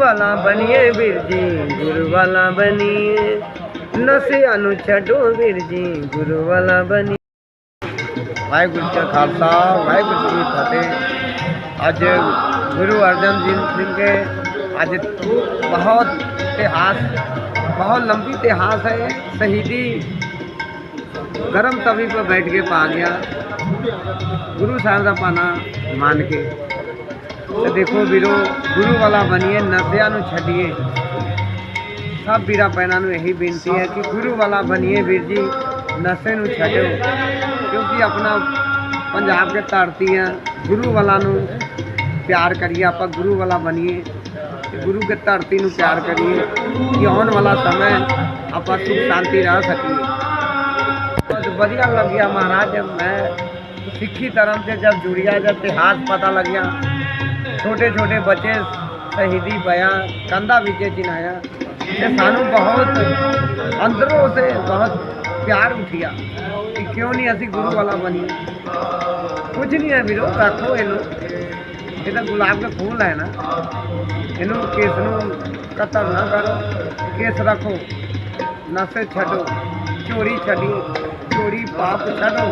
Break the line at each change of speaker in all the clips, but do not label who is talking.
ਵਾਲਾ ਬਣੀਏ ਵੀਰ ਜੀ ਗੁਰੂ ਵਾਲਾ ਬਣੀਏ ਨਸ਼ਿਆਂ ਨੂੰ ਛੱਡੋ ਵੀਰ ਜੀ ਗੁਰੂ ਵਾਲਾ ਬਣੀ ਵਾਹਿਗੁਰੂ ਜੀ ਕਾ ਖਾਲਸਾ ਵਾਹਿਗੁਰੂ ਜੀ ਕੀ ਫਤਿਹ ਅੱਜ ਗੁਰੂ ਅਰਜਨ ਦੇਵ ਸਿੰਘ के आज बहुत इतिहास बहुत लंबी इतिहास है शहीदी गर्म तवी पर बैठ के पा गया ਗੁਰੂ ਸਾਹਿਬ ਦਾ ਪਾਣਾ ਮੰਨ ਕੇ ਤੇ ਦੇਖੋ ਵੀਰੋ ਗੁਰੂ ਵਾਲਾ ਬਣੀਏ ਨਸ਼ਿਆਂ ਨੂੰ ਛੱਡੀਏ ਸਭ ਵੀਰਾਂ ਭੈਣਾਂ ਨੂੰ ਇਹੀ ਬੇਨਤੀ ਹੈ ਕਿ ਗੁਰੂ ਵਾਲਾ ਬਣੀਏ ਵੀਰ ਜੀ ਨਸ਼ੇ ਨੂੰ ਛੱਡੋ ਕਿਉਂਕਿ ਆਪਣਾ ਪੰਜਾਬ ਦੇ ਧਰਤੀ ਆ ਗੁਰੂ ਵਾਲਾ ਨੂੰ ਪਿਆਰ ਕਰੀਏ ਆਪਾਂ ਗੁਰੂ ਵਾਲਾ ਬਣੀਏ ਤੇ ਗੁਰੂ ਕੇ ਧਰਤੀ ਨੂੰ ਪਿਆਰ ਕਰੀਏ ਕਿ ਆਉਣ ਵਾਲਾ ਸਮਾਂ ਆਪਾਂ ਸੁਖ ਸ਼ਾਂਤੀ ਰਹਿ ਸਕੀਏ बहुत बढ़िया लग गया महाराज जब मैं सिखी धर्म से जब जुड़िया जब इतिहास पता लग गया ਛੋਟੇ ਛੋਟੇ ਬੱਚੇ ਸ਼ਹੀਦੀ ਪਿਆ, ਕੰਧਾ ਵਿੱਚ ਚਿਨਾਇਆ ਤੇ ਸਾਨੂੰ ਬਹੁਤ ਅੰਦਰੋਂ ਸੇ ਬਹੁਤ ਪਿਆਰ ਉਠਿਆ ਕਿ ਕਿਉਂ ਨਹੀਂ ਅਸੀਂ ਗੁਰੂ ਵਾਲਾ ਬਣੀ ਕੁਝ ਨਹੀਂ ਹੈ ਵੀਰੋ, ਰੱਖੋ ਇਹਨੂੰ। ਇਹ ਤਾਂ ਗੁਲਾਬ ਦਾ ਫੁੱਲ ਹੈ ਨਾ। ਇਹਨੂੰ ਕੇਸ ਨੂੰ ਕਤਲ ਨਾ ਕਰੋ, ਕੇਸ ਰੱਖੋ। ਨਸ਼ੇ ਛੱਡੋ ਚੋਰੀ ਛੱਡੀ ਚੋਰੀ ਪਾਪ ਛੱਡੋ।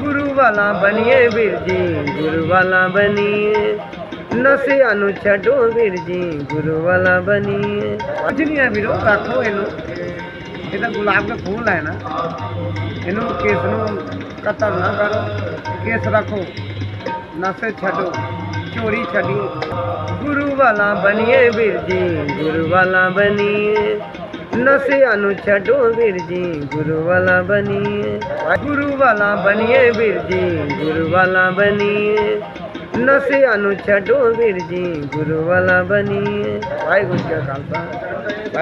ਗੁਰੂ ਵਾਲਾ ਬਣੀਏ ਵੀਰ ਜੀ ਗੁਰੂ ਵਾਲਾ ਬਣੀਏ। ਨਸ਼ਿਆਂ ਨੂੰ ਛੱਡੋ ਵੀਰ ਜੀ ਗੁਰੂ ਵਾਲਾ ਬਣੀਏ। ਕੁਝ ਨਹੀਂ ਹੈ ਵੀਰੋ ਰੱਖੋ ਇਹਨੂੰ। ਇਹ ਤਾਂ ਗੁਲਾਬ ਦਾ ਫੂਲ ਹੈ ਨਾ। ਇਹਨੂੰ ਕਿਸ ਨੂੰ ਕਤਲ ਨਾ ਕਰੋ। ਕੇਸ ਰੱਖੋ। ਨਸ਼ੇ ਛੱਡੋ। ਚੋਰੀ ਛੱਡੀ। ਗੁਰੂ ਵਾਲਾ ਬਣੀਏ ਵੀਰ ਜੀ ਗੁਰੂ ਵਾਲਾ ਬਣੀਏ। ਨਸ਼ਿਆਂ ਨੂੰ ਛੱਡੋ ਵੀਰ ਜੀ ਗੁਰੂ ਵਾਲਾ ਬਣੀਏ। ਗੁਰੂ ਵਾਲਾ ਬਣੀਏ ਵੀਰ ਜੀ ਗੁਰੂ ਵਾਲਾ ਬਣੀਏ। ਨਸ਼ਿਆਂ ਨੂੰ ਛੱਡੋ ਵੀਰ ਜੀ ਗੁਰੂ ਵਾਲਾ ਬਣੀਏ। ਵਾਹਿਗੁਰੂ ਜੀ ਕਾ ਖਾਲਸਾ।